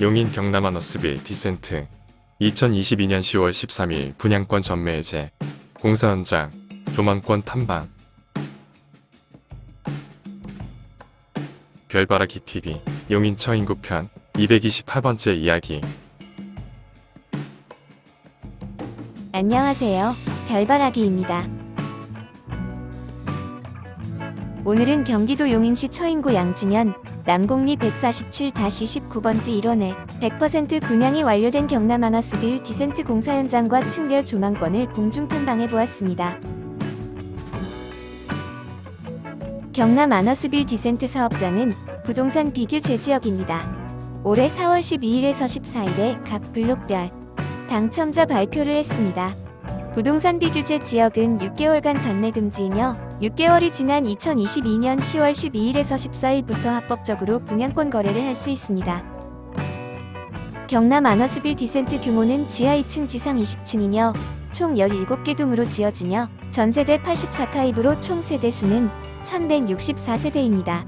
용인 경남 아너스빌 디센트 2022년 10월 13일 분양권 전매 해제 공사 현장 조망권 탐방 별바라기 TV 용인 처 인구편 228번째 이야기 안녕하세요. 별바라기입니다. 오늘은 경기도 용인시 처인구 양지면 남곡리 147-19번지 1원에 100% 분양이 완료된 경남 아너스빌 디센트 공사 현장과 층별 조망권을 공중 탐방해 보았습니다. 경남 아너스빌 디센트 사업장은 부동산 비규 제 지역입니다. 올해 4월 12일에서 14일에 각 블록별 당첨자 발표를 했습니다. 부동산 비규제 지역은 6개월간 전매 금지이며 6개월이 지난 2022년 10월 12일에서 14일부터 합법적으로 분양권 거래를 할 수 있습니다. 경남 아너스빌 디센트 규모는 지하 2층 지상 20층이며 총 17개 동으로 지어지며 전세대 84타입으로 총 세대 수는 1164세대입니다.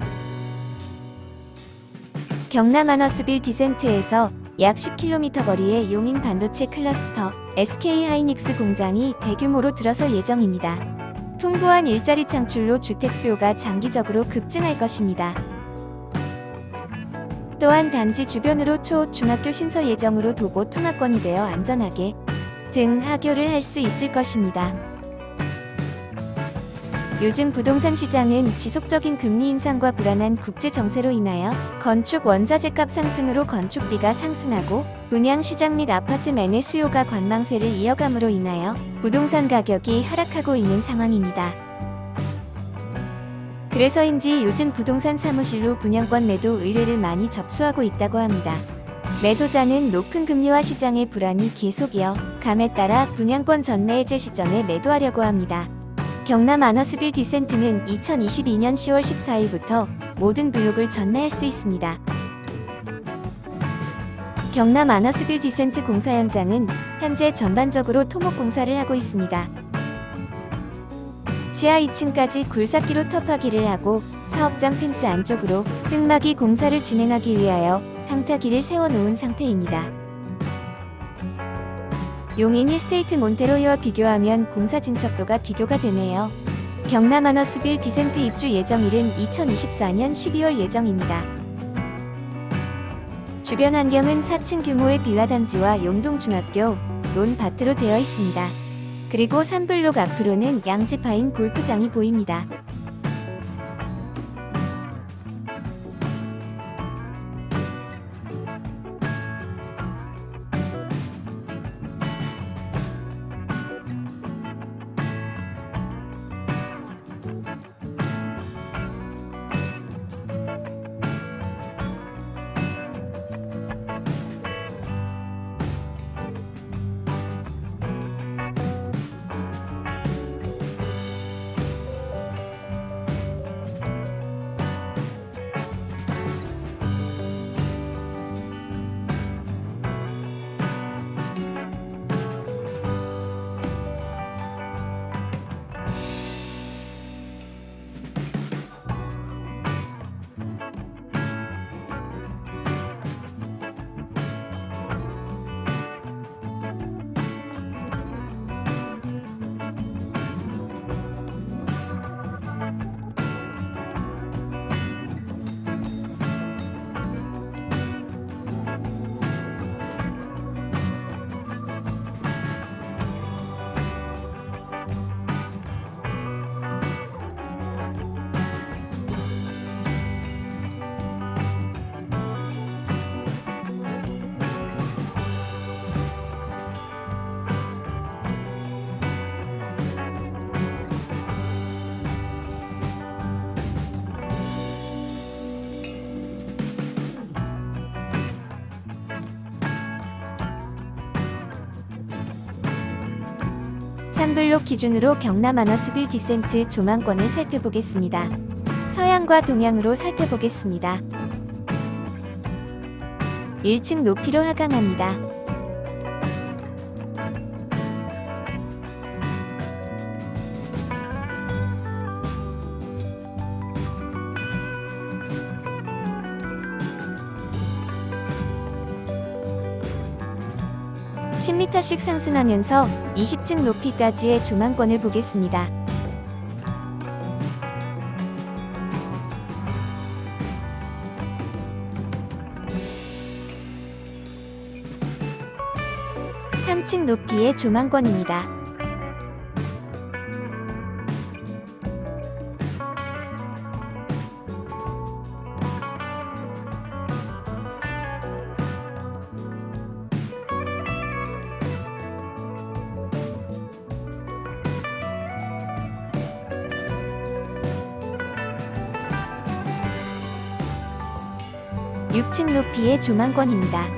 경남 아너스빌 디센트에서 약 10km 거리의 용인 반도체 클러스터 SK 하이닉스 공장이 대규모로 들어설 예정입니다. 풍부한 일자리 창출로 주택 수요가 장기적으로 급증할 것입니다. 또한 단지 주변으로 초, 중학교 신설 예정으로 도보 통학권이 되어 안전하게 등 하교를 할 수 있을 것입니다. 요즘 부동산 시장은 지속적인 금리 인상과 불안한 국제 정세로 인하여 건축 원자재 값 상승으로 건축비가 상승하고 분양 시장 및 아파트 매매 수요가 관망세를 이어감으로 인하여 부동산 가격이 하락하고 있는 상황입니다. 그래서인지 요즘 부동산 사무실로 분양권 매도 의뢰를 많이 접수하고 있다고 합니다. 매도자는 높은 금리와 시장의 불안이 계속 이어 감에 따라 분양권 전매 해제 시점에 매도하려고 합니다. 경남 아너스빌 디센트는 2022년 10월 14일부터 모든 블록을 전매할 수 있습니다. 경남 아너스빌 디센트 공사 현장은 현재 전반적으로 토목 공사를 하고 있습니다. 지하 2층까지 굴삭기로 터파기를 하고 사업장 펜스 안쪽으로 흙막이 공사를 진행하기 위하여 항타기를 세워놓은 상태입니다. 용인 힐스테이트 몬테로이와 비교하면 공사 진척도가 비교가 되네요. 경남 아너스빌 디센트 입주 예정일은 2024년 12월 예정입니다. 주변 환경은 4층 규모의 빌라 단지와 용동중학교, 논밭으로 되어 있습니다. 그리고 3블록 앞으로는 양지파인 골프장이 보입니다. 삼블록 기준으로 경남 아너스빌 디센트 조망권을 살펴보겠습니다. 서양과 동양으로 살펴보겠습니다. 1층 높이로 하강합니다. 10m씩 상승하면서 20층 높이까지의 조망권을 보겠습니다. 삼층 높이의 조망권입니다. 육층 높이의 조망권입니다.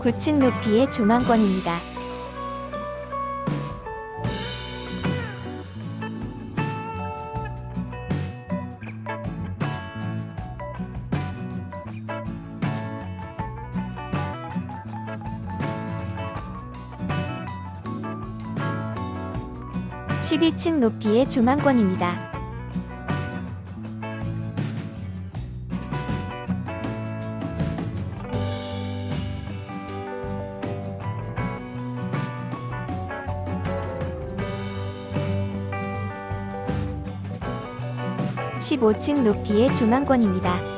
구층 높이의 조망권입니다. 십이 층 높이의 조망권입니다. 십오 층 높이의 조망권입니다.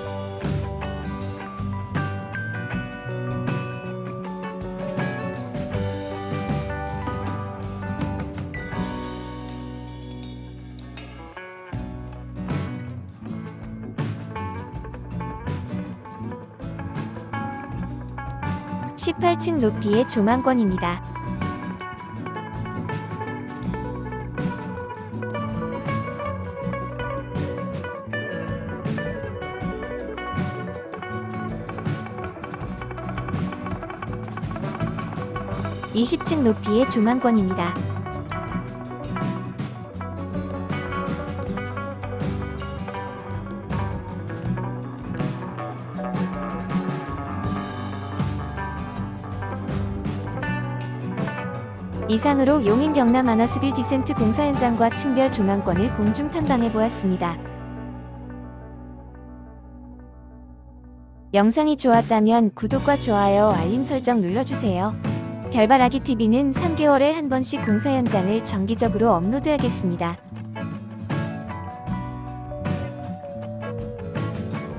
십팔 층 높이의 조망권입니다. 이십 층 높이의 조망권입니다. 이상으로 용인 경남 아나스빌 디센트 공사 현장과 층별 조망권을 공중 탐방해 보았습니다. 영상이 좋았다면 구독과 좋아요, 알림 설정 눌러주세요. 별바라기 TV는 3개월에 한 번씩 공사 현장을 정기적으로 업로드하겠습니다.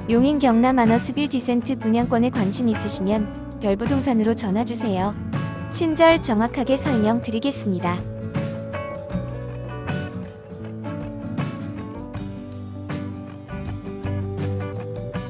용인 경남 아너스빌 디센트 분양권에 관심 있으시면 별부동산으로 전화주세요. 친절 정확하게 설명드리겠습니다.